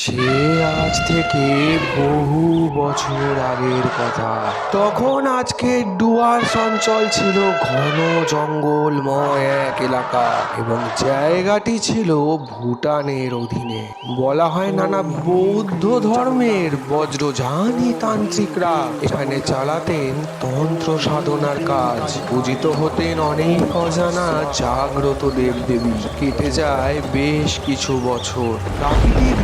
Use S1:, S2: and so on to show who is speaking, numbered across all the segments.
S1: সে আজ থেকে বহু বছর আগের কথা। তখন আজকে ডুয়ার অঞ্চল ছিল ঘন জঙ্গলময় এক এলাকা এবং জায়গাটি ছিল ভুটানের অধীনে। বলা হয় নানা বৌদ্ধ ধর্মের বজ্রজানি তান্ত্রিকরা এখানে চালাতেন তন্ত্র সাধনার কাজ। পূজিত হতেন অনেক অজানা জাগ্রত দেবদেবী। কেটে যায় বেশ কিছু বছর। প্রাকৃতিক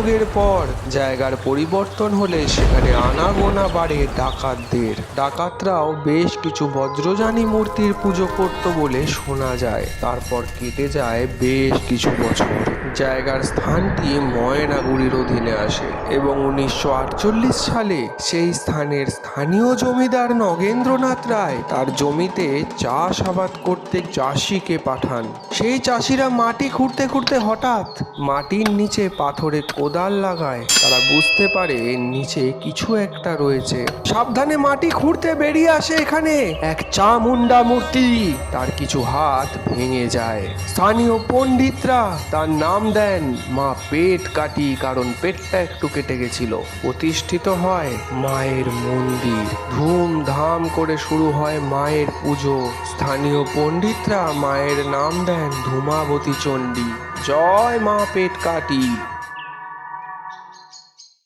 S1: দুর্যোগের পর জায়গার পরিবর্তন হলে সেখানে আনাগোনা বাড়ে ডাকাতদের। ডাকাতরাও বেশ কিছু বজ্রজানি মূর্তির পুজো করত বলে শোনা যায়। তারপর কেটে যায় বেশ কিছু বছর। জায়গার স্থানটি ময়নাগুড়ির অধীনে আসে এবং উনিশশো আটচল্লিশ সালে সেই স্থানের স্থানীয় জমিদার নগেন্দ্রনাথ রায় তার জমিতে চাষ আবাদ করতে চাষিকে পাঠান। সেই চাষিরা মাটি খুঁড়তে খুঁড়তে হঠাৎ মাটির নিচে পাথরে কোদাল লাগায়। তারা বুঝতে পারে নিচে কিছু একটা রয়েছে। সাবধানে মাটি খুঁড়তে বেরিয়ে আসে এখানে। এক চামুন্ডা মূর্তি, তার কিছু হাত ভেঙে যায়। স্থানীয় পণ্ডিতরা তার নাম দেন মা পেট কাটি, কারণ পেটটা একটু কেটে গেছিল। প্রতিষ্ঠিত হয় মায়ের মন্দির। ধুমধাম করে শুরু হয় মায়ের পুজো। স্থানীয় পণ্ডিতরা মায়ের নাম দেন ধূমাবতী চণ্ডী। জয় মা পেট কাটি।